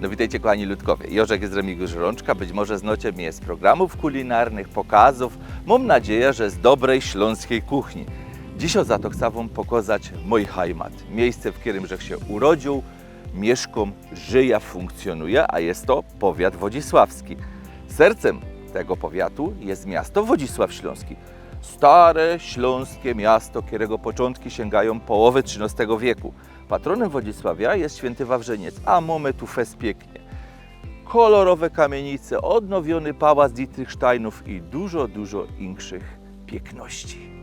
No witajcie kochani ludkowie. Jorzek jest Remigiusz Rączka. Być może znacie mnie z programów kulinarnych, pokazów. Mam nadzieję, że z dobrej śląskiej kuchni. Dziś za to chcę Wam pokazać mój heimat. Miejsce, w którym żech się urodził, mieszkam, żyję, funkcjonuję, a jest to powiat wodzisławski. Sercem tego powiatu jest miasto Wodzisław Śląski. Stare śląskie miasto, którego początki sięgają połowy XIII wieku. Patronem Wodzisławia jest święty Wawrzeniec, a mamy tu fest pięknie. Kolorowe kamienice, odnowiony pałac Dietrichsteinów i dużo, dużo inkszych piękności.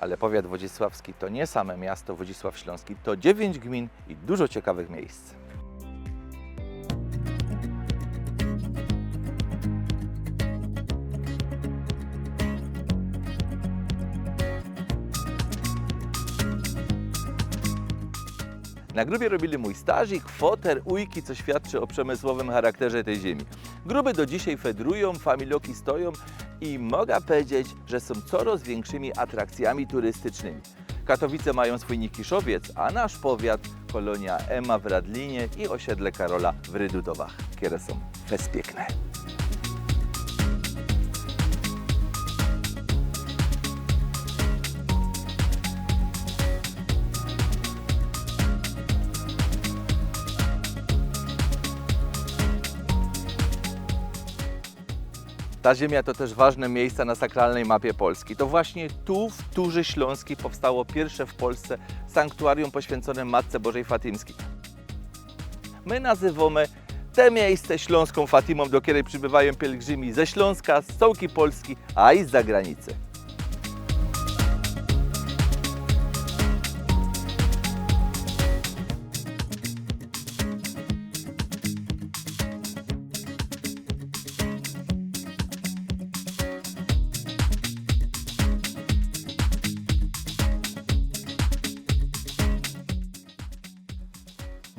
Ale powiat wodzisławski to nie same miasto Wodzisław Śląski, to dziewięć gmin i dużo ciekawych miejsc. Na grubie robili mój stażik, foter, ujki, co świadczy o przemysłowym charakterze tej ziemi. Gruby do dzisiaj fedrują, familioki stoją i mogę powiedzieć, że są coraz większymi atrakcjami turystycznymi. Katowice mają swój Nikiszowiec, a nasz powiat kolonia Ema w Radlinie i osiedle Karola w Rydutowach, które są bezpiękne. Ta ziemia to też ważne miejsce na sakralnej mapie Polski. To właśnie tu, w Turzy Śląskiej, powstało pierwsze w Polsce sanktuarium poświęcone Matce Bożej Fatimskiej. My nazywamy te miejsce Śląską Fatimą, do której przybywają pielgrzymi ze Śląska, z całej Polski, a i z zagranicy.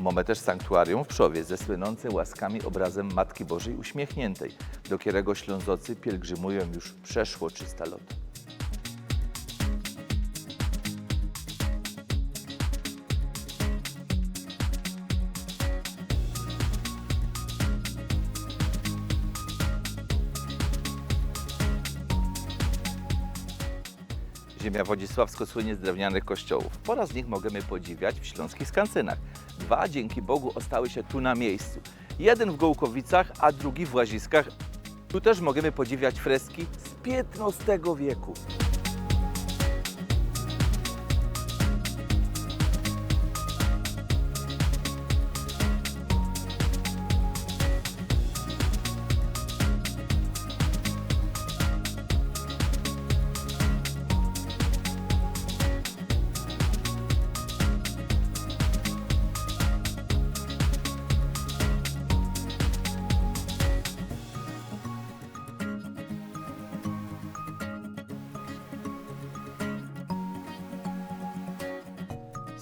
Mamy też sanktuarium w Przowie ze słynącym łaskami obrazem Matki Bożej Uśmiechniętej, do którego Ślązocy pielgrzymują już przeszło 300 lat. Ziemia Wodzisławsko słynie z drewnianych kościołów. Pora z nich możemy podziwiać w śląskich skansynach. Dwa, dzięki Bogu, ostały się tu na miejscu. Jeden w Gołkowicach, a drugi w Łaziskach. Tu też możemy podziwiać freski z XV wieku.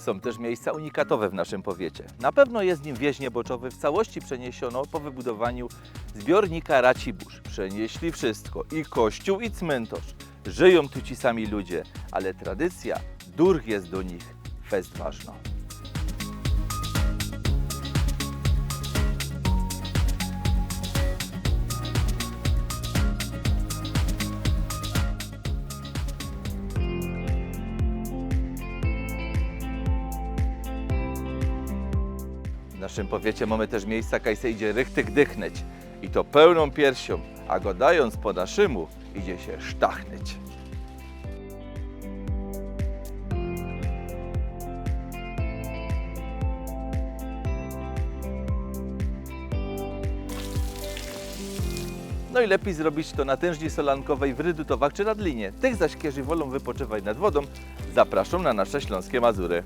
Są też miejsca unikatowe w naszym powiecie. Na pewno jest nim wieś nieboczowy w całości przeniesiono po wybudowaniu zbiornika Racibórz. Przenieśli wszystko, i kościół, i cmentarz. Żyją tu ci sami ludzie, ale tradycja, durch jest do nich fest ważna. W naszym powiecie mamy też miejsca, kaj se idzie rychtyk dychnąć. I to pełną piersią, a go dając po naszemu, idzie się sztachnyć. No i lepiej zrobić to na tężni solankowej w Rydutowach czy Radlinie. Tych zaś, którzy wolą wypoczywać nad wodą, zapraszam na nasze śląskie Mazury.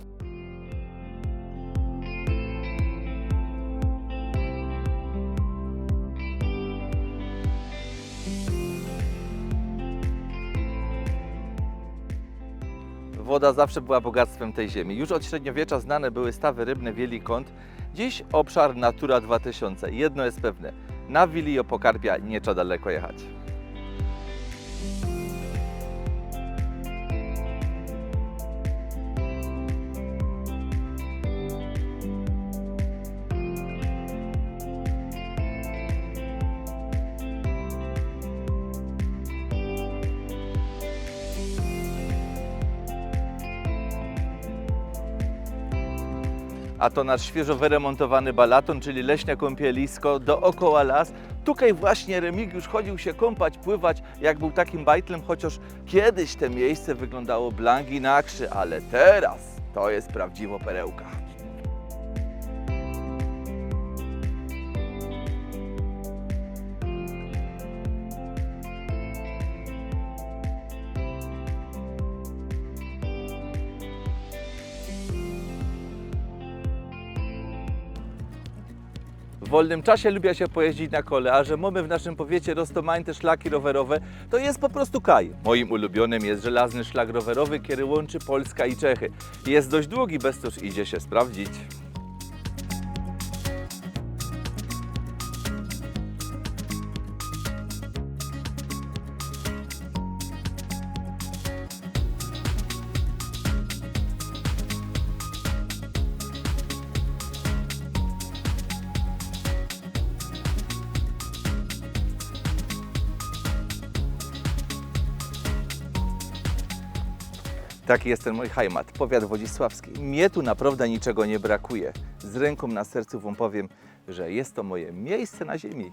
Woda zawsze była bogactwem tej ziemi. Już od średniowiecza znane były stawy rybne Wielikąt. Dziś obszar Natura 2000. Jedno jest pewne, na Wili Opokarpia nie trzeba daleko jechać. A to nasz świeżo wyremontowany balaton, czyli leśne kąpielisko, dookoła las. Tutaj właśnie Remigiusz chodził się kąpać, pływać, jak był takim bajtlem, chociaż kiedyś te miejsce wyglądało blangi na krzy, ale teraz to jest prawdziwa perełka. Wolnym czasie lubię się pojeździć na kole, a że mamy w naszym powiecie roztomańte szlaki rowerowe, to jest po prostu kaj. Moim ulubionym jest żelazny szlak rowerowy, który łączy Polska i Czechy. Jest dość długi, bez toż idzie się sprawdzić. Taki jest ten mój hajmat, powiat wodzisławski. Mnie tu naprawdę niczego nie brakuje. Z ręką na sercu wam powiem, że jest to moje miejsce na ziemi.